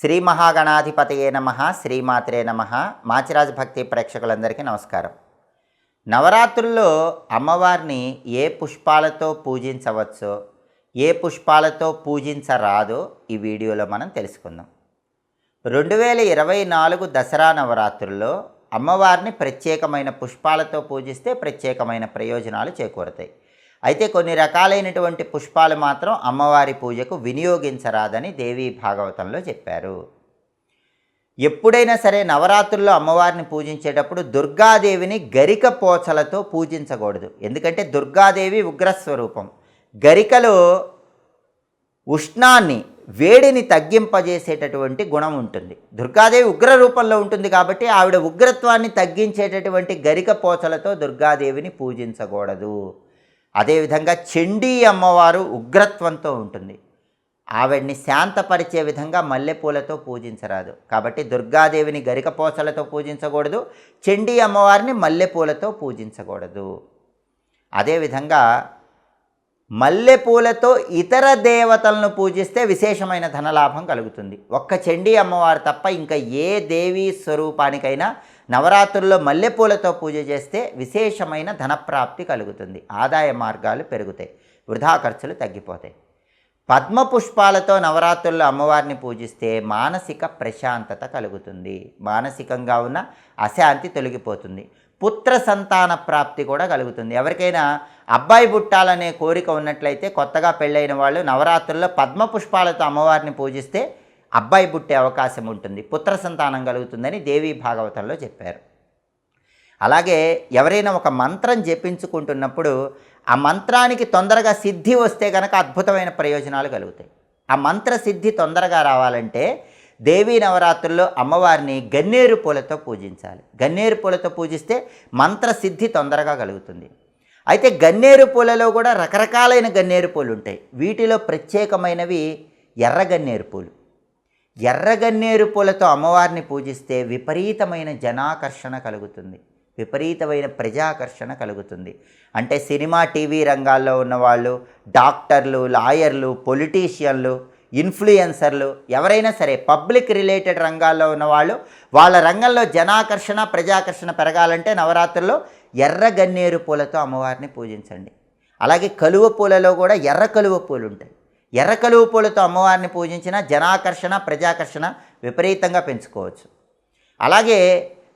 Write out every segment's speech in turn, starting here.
శ్రీ మహాగణాధిపతయే నమ శ్రీమాత్రే నమ. మాచిరాజు భక్తి ప్రేక్షకులందరికీ నమస్కారం. నవరాత్రుల్లో అమ్మవారిని ఏ పుష్పాలతో పూజించవచ్చో ఏ పుష్పాలతో పూజించరాదో ఈ వీడియోలో మనం తెలుసుకుందాం. రెండు వేల ఇరవై నాలుగు దసరా నవరాత్రుల్లో అమ్మవారిని ప్రత్యేకమైన పుష్పాలతో పూజిస్తే ప్రత్యేకమైన ప్రయోజనాలు చేకూరుతాయి. అయితే కొన్ని రకాలైనటువంటి పుష్పాలు మాత్రం అమ్మవారి పూజకు వినియోగించరాదని దేవీ భాగవతంలో చెప్పారు. ఎప్పుడైనా సరే నవరాత్రుల్లో అమ్మవారిని పూజించేటప్పుడు దుర్గాదేవిని గరిక పోచలతో పూజించకూడదు. ఎందుకంటే దుర్గాదేవి ఉగ్రస్వరూపం. గరికలో ఉష్ణాన్ని వేడిని తగ్గింపజేసేటటువంటి గుణం ఉంటుంది. దుర్గాదేవి ఉగ్ర రూపంలో ఉంటుంది కాబట్టి ఆవిడ ఉగ్రత్వాన్ని తగ్గించేటటువంటి గరిక పోచలతో దుర్గాదేవిని పూజించకూడదు. అదేవిధంగా చండీ అమ్మవారు ఉగ్రత్వంతో ఉంటుంది. ఆవిడ్ని శాంతపరిచే విధంగా మల్లెపూలతో పూజించరాదు. కాబట్టి దుర్గాదేవిని గరికపోసలతో పూజించకూడదు చెండీ అమ్మవారిని మల్లెపూలతో పూజించకూడదు. అదేవిధంగా మల్లెపూలతో ఇతర దేవతలను పూజిస్తే విశేషమైన ధనలాభం కలుగుతుంది. ఒక్క చండీ అమ్మవారు తప్ప ఇంకా ఏ దేవీ స్వరూపానికైనా నవరాత్రుల్లో మల్లెపూలతో పూజ చేస్తే విశేషమైన ధనప్రాప్తి కలుగుతుంది. ఆదాయ మార్గాలు పెరుగుతాయి. వృధా ఖర్చులు తగ్గిపోతాయి. పద్మ పుష్పాలతో నవరాత్రుల్లో అమ్మవారిని పూజిస్తే మానసిక ప్రశాంతత కలుగుతుంది. మానసికంగా ఉన్న అశాంతి తొలగిపోతుంది. పుత్ర సంతాన ప్రాప్తి కూడా కలుగుతుంది. ఎవరికైనా అబ్బాయి పుట్టాలనే కోరిక ఉన్నట్లయితే కొత్తగా పెళ్ళైన వాళ్ళు నవరాత్రుల్లో పద్మ పుష్పాలతో అమ్మవారిని పూజిస్తే అబ్బాయి పుట్టే అవకాశం ఉంటుంది పుత్ర సంతానం కలుగుతుందని దేవీ భాగవతంలో చెప్పారు. అలాగే ఎవరైనా ఒక మంత్రం జపించుకుంటున్నప్పుడు ఆ మంత్రానికి తొందరగా సిద్ధి వస్తే కనుక అద్భుతమైన ప్రయోజనాలు కలుగుతాయి. ఆ మంత్ర సిద్ధి తొందరగా రావాలంటే దేవీ నవరాత్రుల్లో అమ్మవారిని గన్నేరు పూలతో పూజించాలి. గన్నేరు పూలతో పూజిస్తే మంత్ర సిద్ధి తొందరగా కలుగుతుంది. అయితే గన్నేరు పూలలో కూడా రకరకాలైన గన్నేరు పూలు ఉంటాయి వీటిలో ప్రత్యేకమైనవి ఎర్ర గన్నేరు పూలు. ఎర్రగన్నేరు పూలతో అమ్మవారిని పూజిస్తే విపరీతమైన జనాకర్షణ కలుగుతుంది. విపరీతమైన ప్రజాకర్షణ కలుగుతుంది. అంటే సినిమా టీవీ రంగాల్లో ఉన్నవాళ్ళు డాక్టర్లు లాయర్లు పొలిటీషియన్లు ఇన్ఫ్లుయెన్సర్లు ఎవరైనా సరే పబ్లిక్ రిలేటెడ్ రంగాల్లో ఉన్నవాళ్ళు వాళ్ళ రంగంలో జనాకర్షణ ప్రజాకర్షణ పెరగాలంటే నవరాత్రుల్లో ఎర్ర గన్నేరు పూలతో అమ్మవారిని పూజించండి. అలాగే కలువ పూలలో కూడా ఎర్ర కలువ పూలు ఉంటాయి. ఎర్ర కలువ పూలతో అమ్మవారిని పూజించిన జనాకర్షణ ప్రజాకర్షణ విపరీతంగా పెంచుకోవచ్చు. అలాగే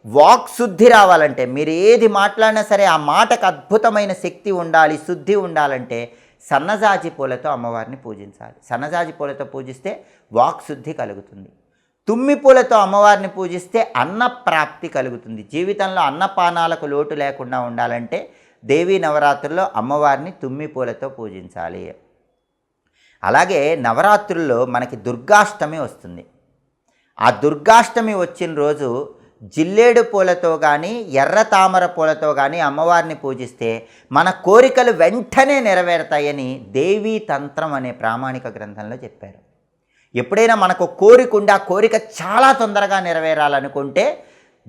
వాక్ శుద్ధి రావాలంటే మీరు ఏది మాట్లాడినా సరే ఆ మాటకు అద్భుతమైన శక్తి ఉండాలి శుద్ధి ఉండాలంటే సన్నజాజి పూలతో అమ్మవారిని పూజించాలి. సన్నజాజి పూలతో పూజిస్తే వాక్ శుద్ధి కలుగుతుంది. తుమ్మి పూలతో అమ్మవారిని పూజిస్తే అన్న ప్రాప్తి కలుగుతుంది. జీవితంలో అన్నపానాలకు లోటు లేకుండా ఉండాలంటే దేవీ నవరాత్రుల్లో అమ్మవారిని తుమ్మి పూలతో పూజించాలి. అలాగే నవరాత్రుల్లో మనకి దుర్గాష్టమి వస్తుంది. ఆ దుర్గాష్టమి వచ్చిన రోజు జిల్లేడు పూలతో కానీ ఎర్ర తామర పూలతో కానీ అమ్మవారిని పూజిస్తే మన కోరికలు వెంటనే నెరవేరుతాయని దేవీ తంత్రం అనే ప్రామాణిక గ్రంథంలో చెప్పారు. ఎప్పుడైనా మనకు కోరిక ఉండి ఆ కోరిక చాలా తొందరగా నెరవేరాలనుకుంటే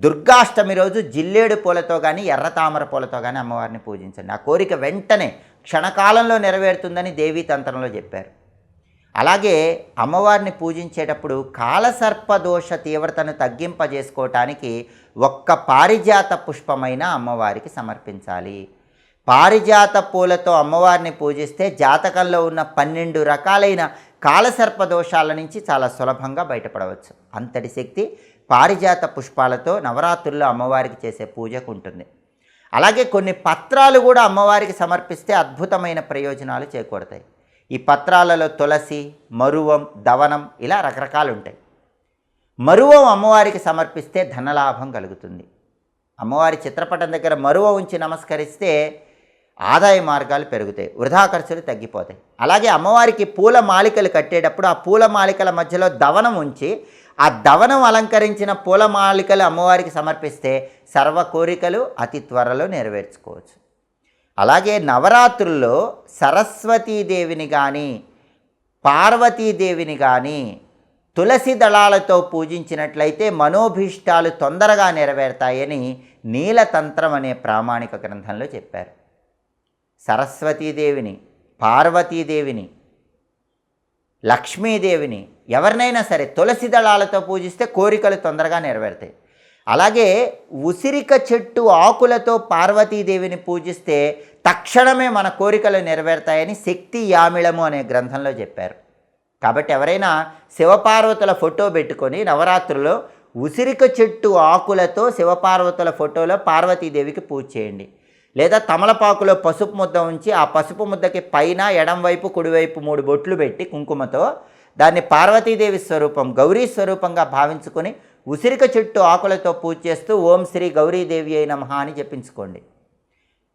దుర్గాష్టమి రోజు జిల్లేడు పూలతో కానీ ఎర్ర తామర పూలతో కానీ అమ్మవారిని పూజించండి. ఆ కోరిక వెంటనే క్షణకాలంలో నెరవేరుతుందని దేవీ తంత్రంలో చెప్పారు. అలాగే అమ్మవారిని పూజించేటప్పుడు కాలసర్పదోష తీవ్రతను తగ్గింపజేసుకోవటానికి ఒక్క పారిజాత పుష్పమైన అమ్మవారికి సమర్పించాలి. పారిజాత పూలతో అమ్మవారిని పూజిస్తే జాతకంలో ఉన్న పన్నెండు రకాలైన కాలసర్ప దోషాల నుంచి చాలా సులభంగా బయటపడవచ్చు. అంతటి శక్తి పారిజాత పుష్పాలతో నవరాత్రుల్లో అమ్మవారికి చేసే పూజకు ఉంటుంది. అలాగే కొన్ని పత్రాలు కూడా అమ్మవారికి సమర్పిస్తే అద్భుతమైన ప్రయోజనాలు చేకూడతాయి ఈ పత్రాలలో తులసి మరువం దవనం ఇలా రకరకాలు ఉంటాయి మరువం అమ్మవారికి సమర్పిస్తే ధనలాభం కలుగుతుంది. అమ్మవారి చిత్రపటం దగ్గర మరువ ఉంచి నమస్కరిస్తే ఆదాయ మార్గాలు పెరుగుతాయి వృధా ఖర్చులు తగ్గిపోతాయి. అలాగే అమ్మవారికి పూల మాలికలు కట్టేటప్పుడు ఆ పూల మాలికల మధ్యలో దవనం ఉంచి ఆ దవనం అలంకరించిన పూల మాలికలు అమ్మవారికి సమర్పిస్తే సర్వ కోరికలు అతి త్వరలో నెరవేర్చుకోవచ్చు. అలాగే నవరాత్రుల్లో సరస్వతీదేవిని కానీ పార్వతీదేవిని కానీ తులసి దళాలతో పూజించినట్లయితే మనోభీష్టాలు తొందరగా నెరవేరుతాయని నీలతంత్రం అనే ప్రామాణిక గ్రంథంలో చెప్పారు. సరస్వతీదేవిని పార్వతీదేవిని లక్ష్మీదేవిని ఎవరినైనా సరే తులసి దళాలతో పూజిస్తే కోరికలు తొందరగా నెరవేరుతాయి. అలాగే ఉసిరిక చెట్టు ఆకులతో పార్వతీదేవిని పూజిస్తే తక్షణమే మన కోరికలు నెరవేరుతాయని శక్తి యామిళము అనే గ్రంథంలో చెప్పారు. కాబట్టి ఎవరైనా శివపార్వతుల ఫోటో పెట్టుకొని నవరాత్రుల్లో ఉసిరిక చెట్టు ఆకులతో శివపార్వతుల ఫోటోలో పార్వతీదేవికి పూజ చేయండి. లేదా తమలపాకులో పసుపు ముద్ద ఉంచి ఆ పసుపు ముద్దకి పైన ఎడంవైపు కుడివైపు మూడు బొట్లు పెట్టి కుంకుమతో దాన్ని పార్వతీదేవి స్వరూపం గౌరీ స్వరూపంగా భావించుకొని ఉసిరిక చెట్టు ఆకులతో పూజ చేస్తూ ఓం శ్రీ గౌరీదేవి అయిన మహా అని జపించుకోండి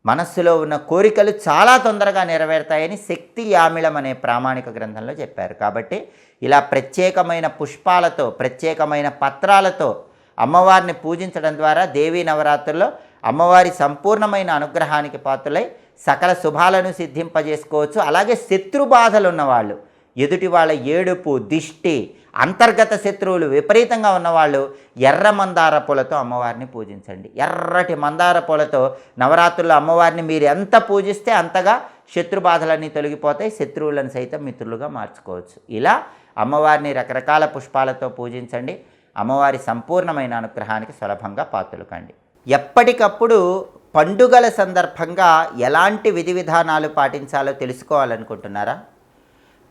మనస్సులో ఉన్న కోరికలు చాలా తొందరగా నెరవేరుతాయని శక్తి యామిళం అనే ప్రామాణిక గ్రంథంలో చెప్పారు. కాబట్టి ఇలా ప్రత్యేకమైన పుష్పాలతో ప్రత్యేకమైన పత్రాలతో అమ్మవారిని పూజించడం ద్వారా దేవీ నవరాత్రుల్లో అమ్మవారి సంపూర్ణమైన అనుగ్రహానికి పాత్రలై సకల శుభాలను సిద్ధింపజేసుకోవచ్చు. అలాగే శత్రు బాధలు ఉన్నవాళ్ళు ఎదుటి వాళ్ళ ఏడుపు దిష్టి అంతర్గత శత్రువులు విపరీతంగా ఉన్నవాళ్ళు ఎర్ర మందార పూలతో అమ్మవారిని పూజించండి. ఎర్రటి మందార పూలతో నవరాత్రుల్లో అమ్మవారిని మీరు ఎంత పూజిస్తే అంతగా శత్రు బాధలన్నీ తొలగిపోతాయి శత్రువులను సైతం మిత్రులుగా మార్చుకోవచ్చు. ఇలా అమ్మవారిని రకరకాల పుష్పాలతో పూజించండి. అమ్మవారి సంపూర్ణమైన అనుగ్రహానికి సులభంగా పాత్రలు కండి ఎప్పటికప్పుడు పండుగల సందర్భంగా ఎలాంటి విధి విధానాలు పాటించాలో తెలుసుకోవాలనుకుంటున్నారా?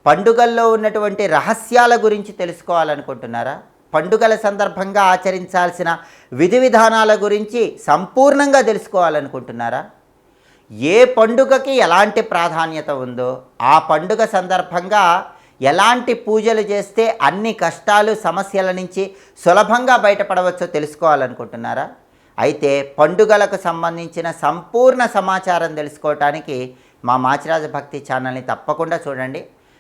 పండుగల్లో ఉన్నటువంటి రహస్యాల గురించి తెలుసుకోవాలనుకుంటున్నారా? పండుగల సందర్భంగా ఆచరించాల్సిన విధి విధానాల గురించి సంపూర్ణంగా తెలుసుకోవాలనుకుంటున్నారా? ఏ పండుగకి ఎలాంటి ప్రాధాన్యత ఉందో ఆ పండుగ సందర్భంగా ఎలాంటి పూజలు చేస్తే అన్ని కష్టాలు సమస్యల నుంచి సులభంగా బయటపడవచ్చో తెలుసుకోవాలనుకుంటున్నారా? అయితే పండుగలకు సంబంధించిన సంపూర్ణ సమాచారం తెలుసుకోవటానికి మా మాచిరాజ భక్తి ఛానల్ని తప్పకుండా చూడండి.